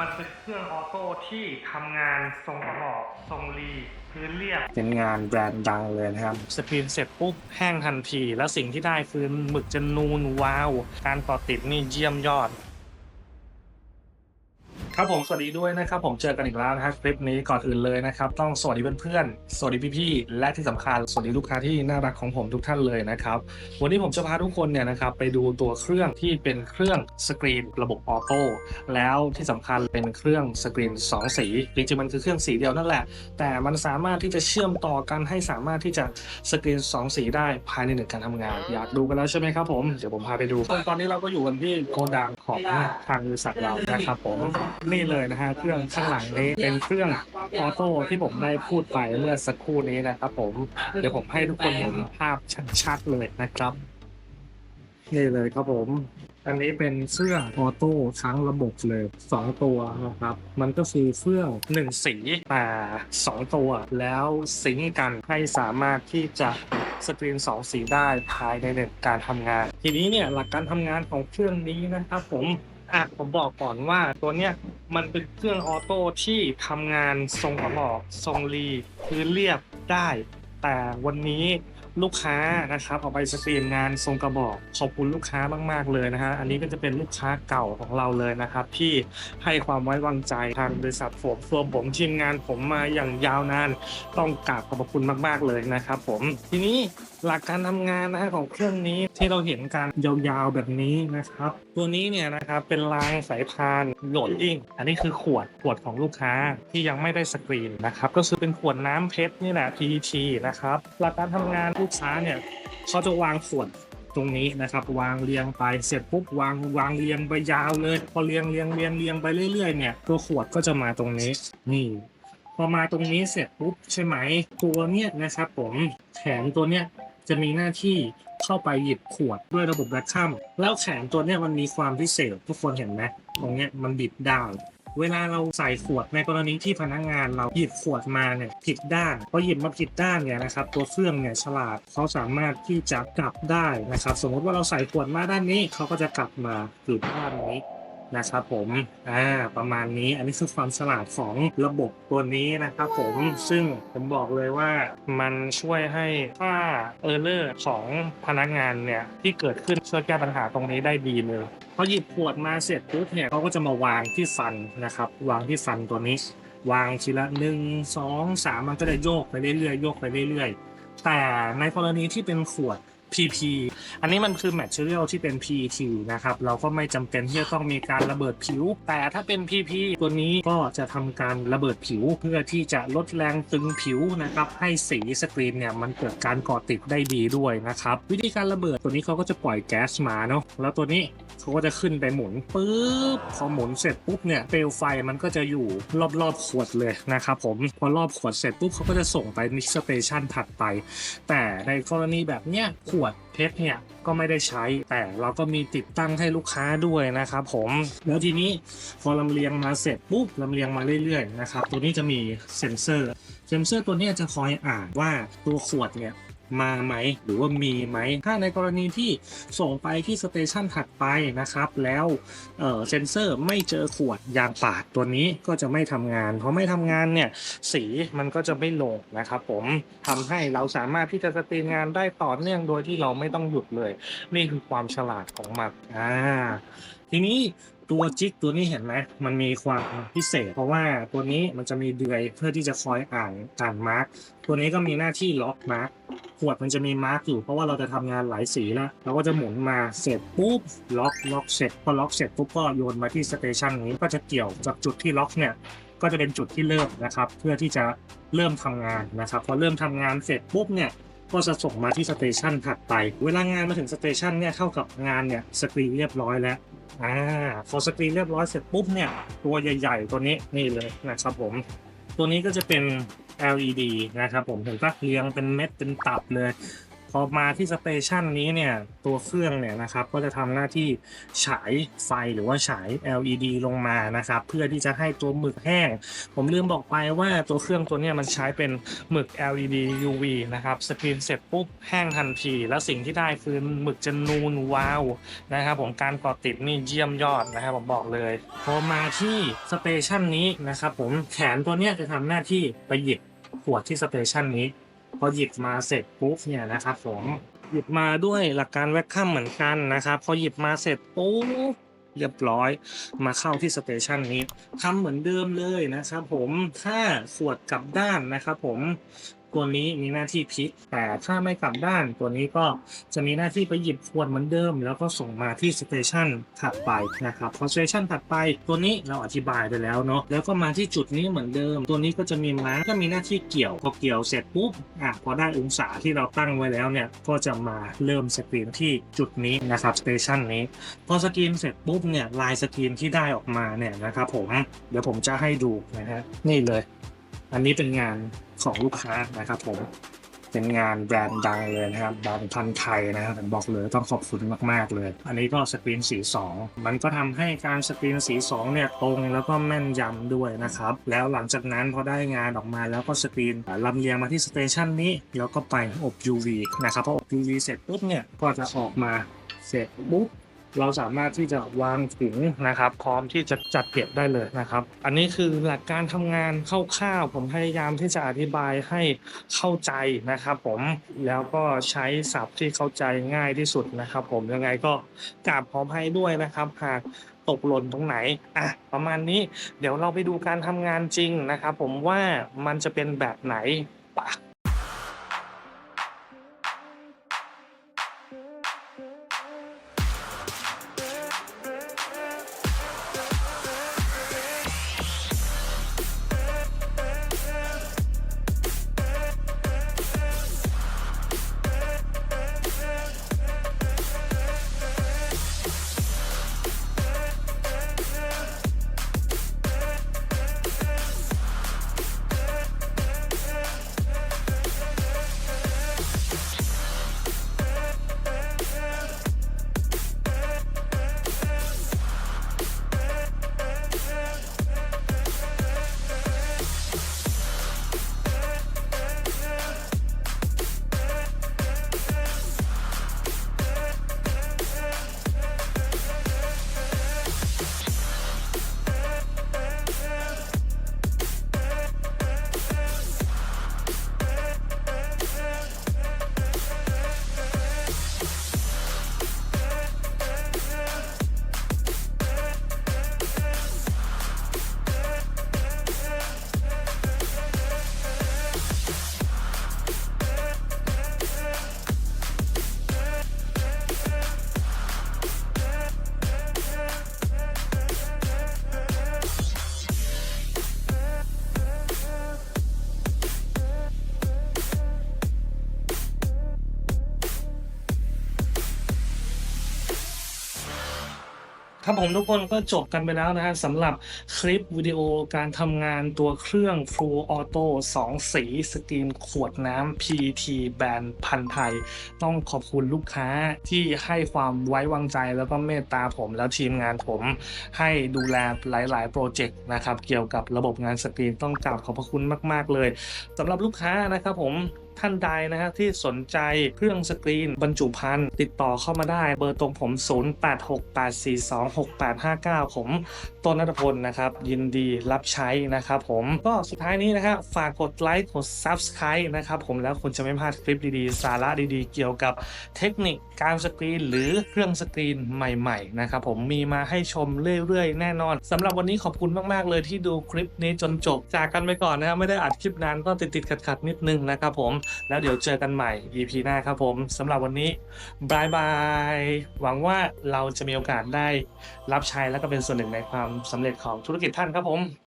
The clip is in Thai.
มันเป็นเครื่องออโต้ที่ทำงานทรงประกอบทรงรีพื้นเรียบ เป็นงานแบรนด์ดังเลยนะครับ สกรีนเสร็จปุ๊บแห้งทันที แล้วสิ่งที่ได้คือหมึกจะนูนวาว การต่อติดนี่เยี่ยมยอด ครับผมสวัสดีด้วยนะครับ ผมเจอกันอีกแล้วนะครับคลิปนี้ก่อนอื่นเลยนะครับ ต้องสวัสดีเพื่อนๆสวัสดีพี่ๆและที่สำคัญสวัสดีลูกค้าที่น่ารักของผมทุกท่านเลยนะครับ วันนี้ผมจะพาทุกคนเนี่ยนะครับไปดูตัวเครื่องที่เป็นเครื่องสกรีนระบบออโต้แล้วที่สำคัญเป็นเครื่องสกรีนสองสีจริงๆมันคือเครื่องสีเดียวนั่นแหละ แต่มันสามารถที่จะเชื่อมต่อกันให้สามารถที่จะสกรีนสองสีได้ภายในหนึ่งการทำงาน อยากดูกันแล้วใช่ไหมครับผมเดี๋ยวผมพาไปดู ตอนนี้เราก็อยู่กันที่โกดังของทางบริษัทเรานะครับผมนี่เลยนะฮะเครื่องข้างหลังนี้เป็นเครื่องออโต้ที่ผมได้พูดไปเมื่อสักครู่นี้นะครับผมเดี๋ยวผมให้ทุกคนเห็นภาพชัดๆเลยนะครับ นี่เลยครับผม อันนี้เป็นเครื่อออโต้ทั้งระบบเลยสองตัวนะครับ มันก็คือเครื่องหนึ่งสีแต่สองตัวแล้วซิงก์กันให้สามารถที่จะสกรีนสองสีได้ภายในหนึ่งการทำงาน ทีนี้เนี่ยหลักการทำงานของเครื่องนี้นะครับผม อะผมบอกก่อนว่าตัวเนี้ยมันเป็นเครื่องออโต้ที่ทำงานทรงประกอบทรงรีพื้นเรียบได้ แต่วันนี้ลูกค้านะครับเอาไปสกรีนงานทรงกระบอกขอบคุณลูกค้ามาก ๆ เลยนะฮะอันนี้ก็จะเป็นลูกค้าเก่าของเราเลยนะครับ ที่ให้ความไว้วางใจทางบริษัทผมส่วนผมทีมงานผมมาอย่างยาวนาน ต้องกราบขอบคุณมาก ๆ เลยนะครับ ผมทีนี้ หลักการทำงานนะฮะของเครื่องนี้ที่เราเห็นการยาวๆแบบนี้นะครับ ตัวนี้เนี่ยนะครับเป็นรางสายพานโหลดดิ้งอันนี้คือขวดขวดของลูกค้าที่ยังไม่ได้สกรีนนะครับ ก็คือเป็นขวดน้ำเพชรนี่แหละ PET นะครับหลักการทำงานลูกค้าเนี่ยเขาจะวางขวดตรงนี้นะครับวางเรียงไปเสร็จปุ๊บวางวางเรียงไปยาวเลย พอเรียงเรียงเรียงเรียงไปเรื่อยๆเนี่ยตัวขวดก็จะมาตรงนี้นี่พอมาตรงนี้เสร็จปุ๊บใช่ไหมตัวเนี้ยนะครับผมแขนตัวเนี้ย จะมีหน้าที่เข้าไปหยิบขวดด้วยระบบแบคคัมแล้วแขนตัวเนี้ยมันมีความพิเศษทุกคนเห็นไหมตรงเนี้ยมันบิดด้เวลาเราใส่ขวดในกรณีที่พนักงานเราหยิบขวดมาเนี่ยผิดด้านพอหยิบมาผิดด้านเนี่ยนะครับตัวเครื่องเนี่ยฉลาดเขาสามารถที่จะกลับได้นะครับ สมมติว่าเราใส่ขวดมาด้านนี้เขาก็จะกลับมาอยู่ด้านนี้ นะครับผมอ่าประมาณนี้อันนี้คือความฉลาดของระบบตัวนี้นะครับผมซึ่งผมบอกเลยว่ามันช่วยให้ค่าเออร์เลอร์ของพนักงานเนี่ยที่เกิดขึ้นช่วยแก้ปัญหาตรงนี้ได้ดีเลยพอหยิบขวดมาเสร็จปุ๊บเนี่ยเขาก็จะมาวางที่ฟันนะครับ วางที่ฟันตัวนี้ วางทีละหนึ่งสองสามมันก็จะโยกไปเรื่อยๆโยกไปเรื่อยๆแต่ในกรณีที่เป็นขวด PP อันนี้มันคือ material ที่เป็น PET นะครับ เราก็ไม่จำเป็นที่จะต้องมีการระเบิดผิว แต่ถ้าเป็น PP ตัวนี้ก็จะทำการระเบิดผิว เพื่อที่จะลดแรงตึงผิวนะครับ ให้สีสกรีนเนี่ยมันเกิดการก่อติดได้ดีด้วยนะครับ วิธีการระเบิดตัวนี้เขาก็จะปล่อยแก๊สมาเนาะ แล้วตัวนี้เขาก็จะขึ้นไปหมุนปุ๊บพอหมุนเสร็จปุ๊บเนี่ยเปลวไฟมันก็จะอยู่รอบๆขวดเลยนะครับผมพอรอบขวดเสร็จปุ๊บเขาก็จะส่งไปนิสเตชันถัดไป แต่ในกรณีแบบเนี้ยขวดเพชรเนี่ยก็ไม่ได้ใช้แต่เราก็มีติดตั้งให้ลูกค้าด้วยนะครับผมแล้วทีนี้พอลำเลียงมาเสร็จปุ๊บลำเลียงมาเรื่อยๆนะครับตัวนี้จะมีเซ็นเซอร์เซ็นเซอร์ตัวนี้จะคอยอ่านว่าตัวขวดเนี่ย มาไหม หรือว่ามีไหม ถ้าในกรณีที่ส่งไปที่สเตชันถัดไปนะครับ แล้วเซนเซอร์ไม่เจอขวดยางปาดตัวนี้ก็จะไม่ทำงาน เพราะไม่ทำงานเนี่ย สีมันก็จะไม่ลงนะครับผมทำให้เราสามารถที่จะสตรีมงานได้ต่อเนื่องโดยที่เราไม่ต้องหยุดเลย นี่คือความฉลาดของมันอ่าทีนี้ ตัวจิกตัวนี้เห็นไหมมันมีความพิเศษ เพราะว่าตัวนี้มันจะมีเดือยเพื่อที่จะคอยอ่านอ่านมาร์กตัวนี้ก็มีหน้าที่ล็อกมาร์กขวดมันจะมีมาร์กอยู่เพราะว่าเราจะทำงานหลายสีแล้วเราก็จะหมุนมาเสร็จปุ๊บล็อกล็อกเสร็จพอล็อกเสร็จปุ๊บก็โยนมาที่สเตชันนี้ก็จะเกี่ยวจากจุดที่ล็อกเนี่ยก็จะเป็นจุดที่เริ่มนะครับ เพื่อที่จะเริ่มทำงานนะครับพอเริ่มทำงานเสร็จปุ๊บเนี่ยก็จะส่งมาที่สเตชันถัดไป เวลางานมาถึงสเตชันเนี่ยเท่ากับงานเนี่ยสกรีนเรียบร้อยแล้ว อ่าพอสกรีนเรียบร้อยเสร็จปุ๊บเนี่ย ตัวใหญ่ ๆ ตัวนี้นี่เลยนะครับผม ตัวนี้ก็จะเป็น LED นะครับผมเห็นปะเรียงเป็นเม็ดเป็นตับเลย พอมาที่สเตชันนี้เนี่ยตัวเครื่องเนี่ยนะครับก็จะทำหน้าที่ฉายไฟหรือว่าฉาย LED ลงมานะครับเพื่อที่จะให้ตัวหมึกแห้ง ผมลืมบอกไปว่าตัวเครื่องตัวนี้มันใช้เป็นหมึก LED UV นะครับสกรีนเสร็จปุ๊บแห้งทันที แล้วสิ่งที่ได้คือหมึกจะนูนวาวนะครับผมการกาะติดนี่เยี่ยมยอดนะครับผมบอกเลย พอมาที่สเตชันนี้นะครับผมแขนตัวนี้จะทำหน้าที่ไปหยิบขวดที่สเตชันนี้ พอหยิบมาเสร็จปุ๊บเนี่ยนะครับผมหยิบมาด้วยหลักการแวคคัมเหมือนกันนะครับ พอหยิบมาเสร็จปุ๊บเรียบร้อยมาเข้าที่สเตชันนี้ทำเหมือนเดิมเลยนะครับผมถ้าขวดกลับด้านนะครับผม ตัวนี้มีหน้าที่พลิก แต่ถ้าไม่กลับด้านตัวนี้ก็จะมีหน้าที่ไปหยิบขวดเหมือนเดิม แล้วก็ส่งมาที่สเตชันถัดไปนะครับพอสเตชันถัดไป ตัวนี้เราอธิบายไปแล้วเนาะแล้วก็มาที่จุดนี้เหมือนเดิม ตัวนี้ก็จะมีม้าก็มีหน้าที่เกี่ยวพอเกี่ยวเสร็จปุ๊บอะพอได้องศาที่เราตั้งไว้แล้วเนี่ยก็จะมาเริ่มสกรีนที่จุดนี้นะครับสเตชันนี้พอสกรีนเสร็จปุ๊บเนี่ยลายสกรีนที่ได้ออกมาเนี่ยนะครับผมเดี๋ยวผมจะให้ดูนะฮะนี่เลย อันนี้เป็นงาน ของลูกค้านะครับผมเป็นงานแบรนด์ดังเลยนะครับแบรนด์พันธ์ไทยนะครับผมบอกเลยต้องขอบคุณมาก ๆ เลย อันนี้ก็สกรีนสี 2 มันก็ทำให้การสกรีนสี 2 เนี่ยตรงแล้วก็แม่นยำด้วยนะครับ แล้วหลังจากนั้นพอได้งานออกมาแล้วก็สกรีนลำเลียงมาที่สเตชันนี้แล้วก็ไปอบ UV นะครับพออบ UV เสร็จปุ๊บเนี่ยก็จะออกมาเสร็จปุ๊บ เราสามารถที่จะวางถุงนะครับ พร้อมที่จะจัดเก็บได้เลยนะครับ อันนี้คือหลักการทำงานคร่าวๆผมพยายามที่จะอธิบายให้เข้าใจนะครับ ผมแล้วก็ใช้ศัพท์ที่เข้าใจง่ายที่สุดนะครับ ผมยังไงก็กราบขออภัยด้วยนะครับหากตกหล่นตรงไหนอะประมาณนี้เดี๋ยวเราไปดูการทำงานจริงนะครับ ผมว่ามันจะเป็นแบบไหนปะ ครับผมทุกคนก็จบกันไปแล้วนะฮะสำหรับคลิปวิดีโอการทำงานตัวเครื่อง Full Auto 2 สีสกรีนขวดน้ำ PT แบรนด์พันไทย ต้องขอบคุณลูกค้าที่ให้ความไว้วางใจแล้วก็เมตตาผมแล้วทีมงานผมให้ดูแลหลาย ๆ โปรเจกต์นะครับ เกี่ยวกับระบบงานสกรีนต้องกราบขอบพระคุณมาก ๆ เลยสำหรับลูกค้านะครับผม ท่านใดนะฮะที่สนใจเครื่องสกรีนบรรจุภัณฑ์ติดต่อเข้ามาได้เบอร์ตรงผม 0868426859 ผมต้นนัทพลนะครับ ยินดีรับใช้นะครับผมก็สุดท้ายนี้นะครับฝากกดไลค์กด Subscribe นะครับผมแล้วคุณจะไม่พลาดคลิปดีๆ สาระดีๆ เกี่ยวกับเทคนิคการสกรีน หรือเครื่องสกรีนใหม่ๆนะครับผมมีมาให้ชมเรื่อยๆ แน่นอนสำหรับวันนี้ขอบคุณมากๆเลยที่ดูคลิปนี้จนจบจากกันไปก่อนนะครับไม่ได้อัดคลิปนานก็ติดๆขัดๆนิดนึงนะครับผมแล้วเดี๋ยวเจอกันใหม่ EP หน้าครับผมสำหรับวันนี้บายบาย หวังว่าเราจะมีโอกาสได้รับใช้และก็เป็นส่วนหนึ่งในความสำเร็จของธุรกิจท่านครับผม